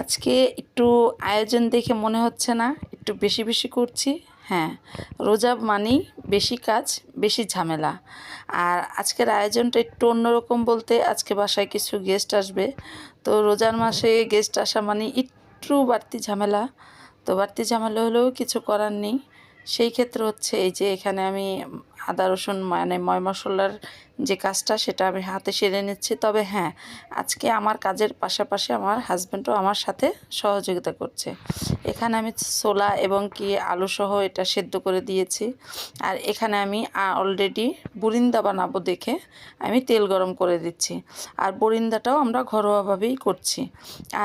আজকে একটু আয়োজন দেখে মনে হচ্ছে না, একটু বেশি বেশি করছি। হ্যাঁ রোজা মানেই বেশি কাজ, বেশি ঝামেলা। আর আজকের আয়োজনটা একটু অন্যরকম বলতে আজকে বাসায় কিছু গেস্ট আসবে। তো রোজার মাসে গেস্ট আসা মানে একটু বাড়তি ঝামেলা। তো বাড়তি ঝামেলা হলেও কিছু করার নেই। সেই ক্ষেত্রে হচ্ছে এই যে এখানে আমি আদা, রসুন মানে ময় মশলার যে কাজটা সেটা আমি হাতে সেরে নিচ্ছি। তবে হ্যাঁ আজকে আমার কাজের পাশাপাশি আমার হাজব্যান্ডও আমার সাথে সহযোগিতা করছে। এখানে আমি ছোলা এবং কি আলু সহ এটা সেদ্ধ করে দিয়েছি। আর এখানে আমি অলরেডি বুরিন্দা বানাবো দেখে আমি তেল গরম করে দিচ্ছি। আর বরিন্দাটাও আমরা ঘরোয়াভাবেই করছি।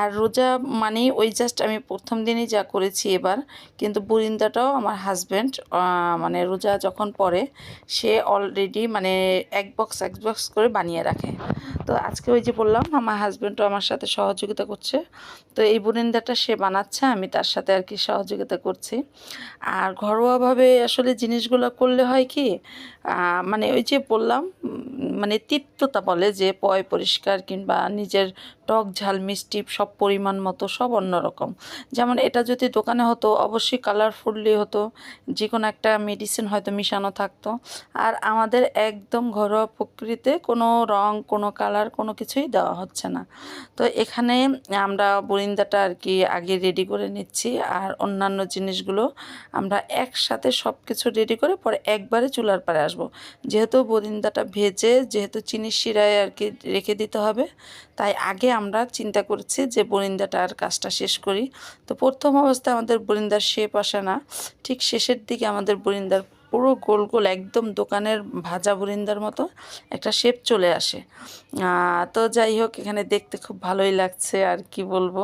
আর রোজা মানে ওই জাস্ট আমি প্রথম দিনই যা করেছি এবার, কিন্তু বুরিন্দাটাও আমার হাজব্যান্ড মানে রোজা যখন পরে সে অলরেডি মানে এক বক্স এক বক্স করে বানিয়ে রাখে। তো আজকে ওই যে বললাম, আমার হাজব্যান্ডও আমার সাথে সহযোগিতা করছে। তো এই বুনিন্দাটা সে বানাচ্ছে, আমি তার সাথে আর কি সহযোগিতা করছি। আর ঘরোয়াভাবে আসলে জিনিসগুলো করলে হয় কি মানে ওই যে বললাম মানে তিক্ততা বলে যে পয় পরিষ্কার কিংবা নিজের টক ঝাল, মিষ্টি সব পরিমাণ মতো সব অন্যরকম যেমন এটা যদি দোকানে হতো, অবশ্যই কালারফুললি হতো যে কোনো একটা মেডিসিন হয়তো মিশানো থাকতো। আর আমাদের একদম ঘরোয়া প্রকৃতিতে কোনো রং, কোনো কালার কোনো কিছুই দেওয়া হচ্ছে না। তো এখানে আমরা বরিন্দাটা আর কি আগে রেডি করে নিচ্ছি আর অন্যান্য জিনিসগুলো আমরা একসাথে সব কিছু রেডি করে পরে একবারে চুলার পারে আসব। যেহেতু বরিন্দাটা ভেজে যেহেতু চিনির শিরায় আর কি রেখে দিতে হবে। তাই আগে আমরা চিন্তা করছি যে বরিন্দাটার কাজটা শেষ করি। তো প্রথম অবস্থায় আমাদের বরিন্দার শেপ আসে না। ঠিক শেষের দিকে আমাদের বরিন্দার পুরো গোল গোল একদম দোকানের ভাজা বরিন্দার মতো একটা শেপ চলে আসে। তো যাই হোক, এখানে দেখতে খুব ভালোই লাগছে, আর কি বলব।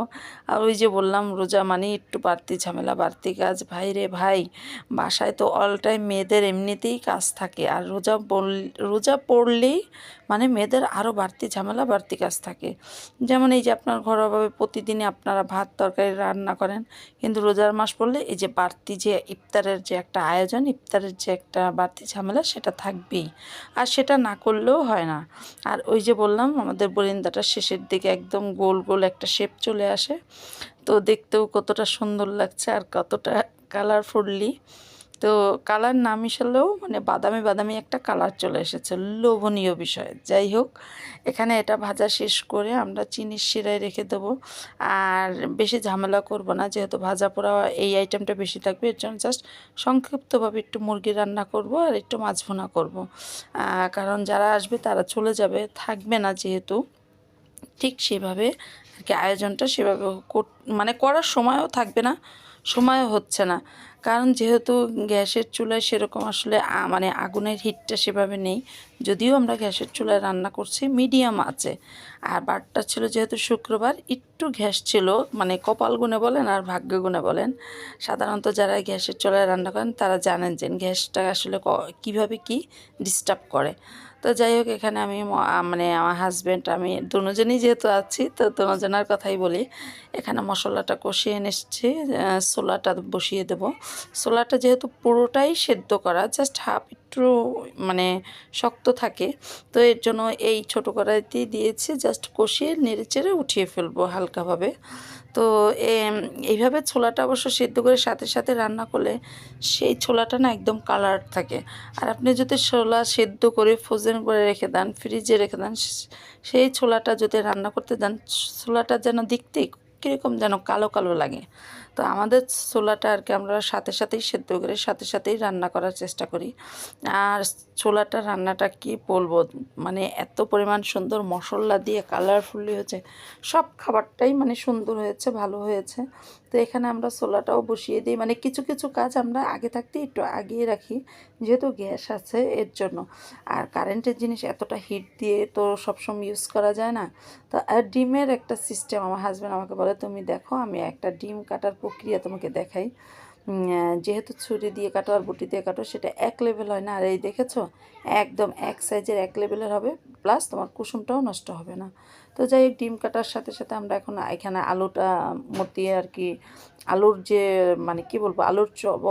আর ওই যে বললাম, রোজা মানে একটু বাড়তি ঝামেলা, বাড়তি কাজ। ভাই রে ভাই, বাসায় তো অল টাইম মেয়েদের এমনিতেই কাজ থাকে। আর রোজা রোজা পড়লেই মানে মেয়েদের আরও বাড়তি ঝামেলা, বাড়তি কাজ থাকে। যেমন এই যে আপনার ঘরোয়াভাবে প্রতিদিনই আপনারা ভাত, তরকারি রান্না করেন, কিন্তু রোজার মাস পড়লে এই যে বাড়তি যে ইফতারের যে একটা আয়োজন, ইফতারের যে একটা বাড়তি ঝামেলা সেটা থাকবেই। আর সেটা না করলেও হয় না। আর ওই যে বললাম, আমাদের বরিন্দাটা শেষের দিকে একদম গোল গোল একটা শেপ চলে আসে। তো দেখতেও কতটা সুন্দর লাগছে আর কতটা কালারফুললি তো কালার না মিশালেও মানে বাদামি বাদামি একটা কালার চলে এসেছে, লোভনীয় বিষয়। যাই হোক, এখানে এটা ভাজা শেষ করে আমরা চিনির শিরায় রেখে দেবো। আর বেশি ঝামেলা করব না, যেহেতু ভাজা পোড়া এই আইটেমটা বেশি থাকবে, এর জন্য জাস্ট সংক্ষিপ্তভাবে একটু মুরগি রান্না করব আর একটু মাছ ভুনা করব। কারণ যারা আসবে তারা চলে যাবে, থাকবে না যেহেতু। ঠিক সেভাবে আর কি আয়োজনটা সেভাবে মানে করার সময়ও থাকবে না, সময়ও হচ্ছে না। কারণ যেহেতু গ্যাসের চুলায় সেরকম আসলে মানে আগুনের হিটটা সেভাবে নেই। যদিও আমরা গ্যাসের চুলায় রান্না করছি মিডিয়াম আছে। আর বারটা ছিল যেহেতু শুক্রবার, একটু গ্যাস ছিল মানে কপাল গুণে বলেন আর ভাগ্য গুণে বলেন। সাধারণত যারা গ্যাসের চুলায় রান্না করেন, তারা জানেন যে গ্যাসটা আসলে কীভাবে কি ডিস্টার্ব করে। তো যাই হোক, এখানে আমি মানে আমার হাজব্যান্ড আমি দুজনেই যেহেতু আছি, তো দুজনের কথাই বলি। এখানে মশলাটা কষিয়ে এনেছি ছোলাটা বসিয়ে দেব। ছোলাটা যেহেতু পুরোটাই সেদ্ধ করা জাস্ট হাফ একটু মানে শক্ত থাকে, তো এর জন্য এই ছোটো কড়াইতেই দিয়েছি জাস্ট কষিয়ে নেড়ে চেড়ে উঠিয়ে ফেলব হালকাভাবে। তো এইভাবে ছোলাটা অবশ্য সেদ্ধ করে সাথে সাথে রান্না করলে সেই ছোলাটা না একদম কালার থাকে। আর আপনি যদি ছোলা সেদ্ধ করে ফ্রোজেন করে রেখে দেন ফ্রিজে রেখে দেন সেই ছোলাটা যদি রান্না করতে দেন, ছোলাটা যেন দেখতে কীরকম যেন কালো কালো লাগে। তো আমাদের ছোলাটা আর কি আমরা সাথে সাথেই সেদ্ধ করে সাথে সাথেই রান্না করার চেষ্টা করি। আর ছোলাটা রান্নাটা কি বলব? মানে এত পরিমাণ সুন্দর মশলা দিয়ে কালারফুলি হয়েছে। সব খাবারটাই মানে সুন্দর হয়েছে, ভালো হয়েছে। তো এখানে আমরা ছোলাটাও বসিয়ে দিই। মানে কিছু কিছু কাজ আমরা আগে থাকতে একটু আগিয়ে রাখি, যেহেতু গ্যাস আছে এর জন্য। আর কারেন্টের জিনিস এতটা হিট দিয়ে তো সবসময় ইউজ করা যায় না। তো, আর ডিমের একটা সিস্টেম আমার হাজব্যান্ড আমাকে বলে, তুমি দেখো, আমি একটা ডিম কাটার প্রক্রিয়া তোমাকে দেখাই। যেহেতু ছুরি দিয়ে কাটো আর বটি দিয়ে কাটো, সেটা এক লেভেল হয় না। আর এই দেখেছ, একদম এক সাইজের এক লেভেলের হবে প্লাস তোমার কুসুমটাও নষ্ট হবে না। তো যাই হোক, ডিম কাটার সাথে সাথে আমরা এখন এখানে আলুটা মতিয়ে আর কি, আলুর যে মানে কি বলব, আলুর চপ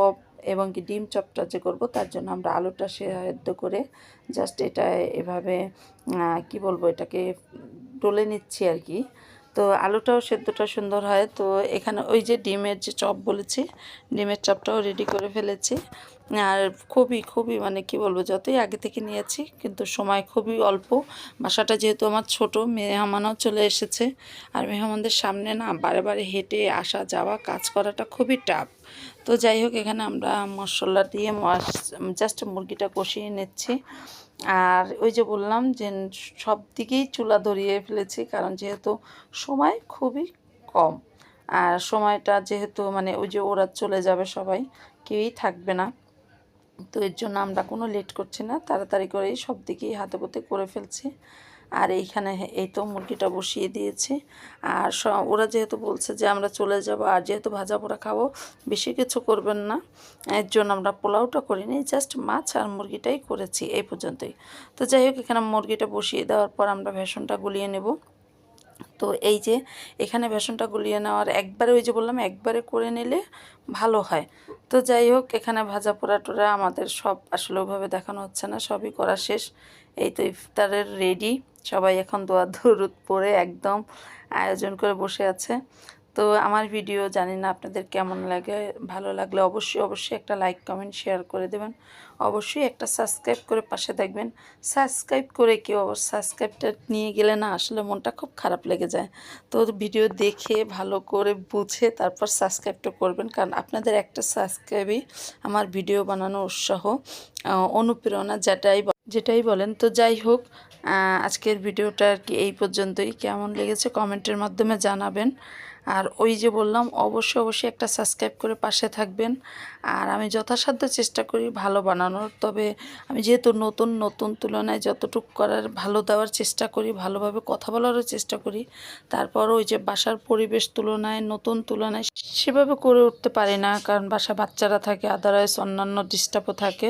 এবং কি ডিম চপটা যে করব, তার জন্য আমরা আলুটা সেদ্ধ করে জাস্ট এটা এভাবে কি বলব, এটাকে ডলে নিচ্ছি আর কি। তো আলুটাও সেদ্ধটা সুন্দর হয়। তো এখানে ওই যে ডিমের যে চপ বলেছি, ডিমের চপটাও রেডি করে ফেলেছি। আর খুবই খুবই মানে কি বলব, যতই আগে থেকে নিয়েছি, কিন্তু সময় খুবই অল্প। বাসাটা যেহেতু আমার ছোট, মেহমানও চলে এসেছে। আর মেহমানদের সামনে না বারে বারে হেঁটে আসা যাওয়া, কাজ করাটা খুবই টাফ তো যাই হোক, এখানে আমরা মশলা দিয়ে জাস্ট মুরগিটা কষিয়ে নিচ্ছি। আর ওই যে বললাম যে সব দিকেই চুলা ধরিয়ে ফেলেছি, কারণ যেহেতু সময় খুবই কম। আর সময়টা যেহেতু মানে ওই যে ওরা চলে যাবে সবাই, কেউই থাকবে না। তো এর জন্য আমরা কোনো লেট করছি না, তাড়াতাড়ি করেই সব দিকেই হাতে করে ফেলছি। আর এইখানে এই তো মুরগিটা বসিয়ে দিয়েছি। আর ওরা যেহেতু বলছে যে আমরা চলে যাব, আর যেহেতু ভাজা পোড়া খাব, বেশি কিছু করবেন না। এর জন্য আমরা পোলাওটা করিনি জাস্ট মাছ আর মুরগিটাই করেছি, এই পর্যন্তই। তো যাই হোক, এখানে মুরগিটা বসিয়ে দেওয়ার পর আমরা ভেষণটা গুলিয়ে নেব। তো এই যে, এখানে বেসনটা গুলিয়ে নেওয়ার একবারে, ওই যে বললাম, একবারে করে নিলে ভালো হয়। তো যাই হোক, এখানে ভাজা পোড়া টোড়া আমাদের সব, আসলে ওইভাবে দেখানো হচ্ছে না, সবই করা শেষ। এই তো ইফতারের রেডি সবাই এখন দোয়া দরুদ পরে একদম আয়োজন করে বসে আছে। তো আমার ভিডিও জানি না আপনাদের কেমন লাগে, ভালো লাগলে অবশ্যই অবশ্যই একটা লাইক, কমেন্ট, শেয়ার করে দেবেন। অবশ্যই একটা সাবস্ক্রাইব করে পাশে থাকবেন সাবস্ক্রাইব করে কেউ সাবস্ক্রাইবটা নিয়ে গেলে না আসলে মনটা খুব খারাপ লেগে যায়। তো ভিডিও দেখে, ভালো করে বুঝে তারপর সাবস্ক্রাইবটা করবেন। কারণ আপনাদের একটা সাবস্ক্রাইবই আমার ভিডিও বানানোর উৎসাহ অনুপ্রেরণা, যেটাই যেটাই বলেন। তো যাই হোক আজকের ভিডিওটা আর কি এই পর্যন্তই। কেমন লেগেছে কমেন্টের মাধ্যমে জানাবেন। আর ওই যে বললাম, অবশ্যই অবশ্যই একটা সাবস্ক্রাইব করে পাশে থাকবেন। আর আমি যথাসাধ্য চেষ্টা করি ভালো বানানোর। তবে আমি যেহেতু নতুন নতুন তুলনায় যতটুকু করার ভালো দেওয়ার চেষ্টা করি, ভালোভাবে কথা বলারও চেষ্টা করি, তারপর ওই যে বাসার পরিবেশ তুলনায়, নতুন তুলনায় সেভাবে করে উঠতে পারি না। কারণ বাসা বাচ্চারা থাকে আদারওয়াইজ অন্যান্য ডিস্টার্বও থাকে।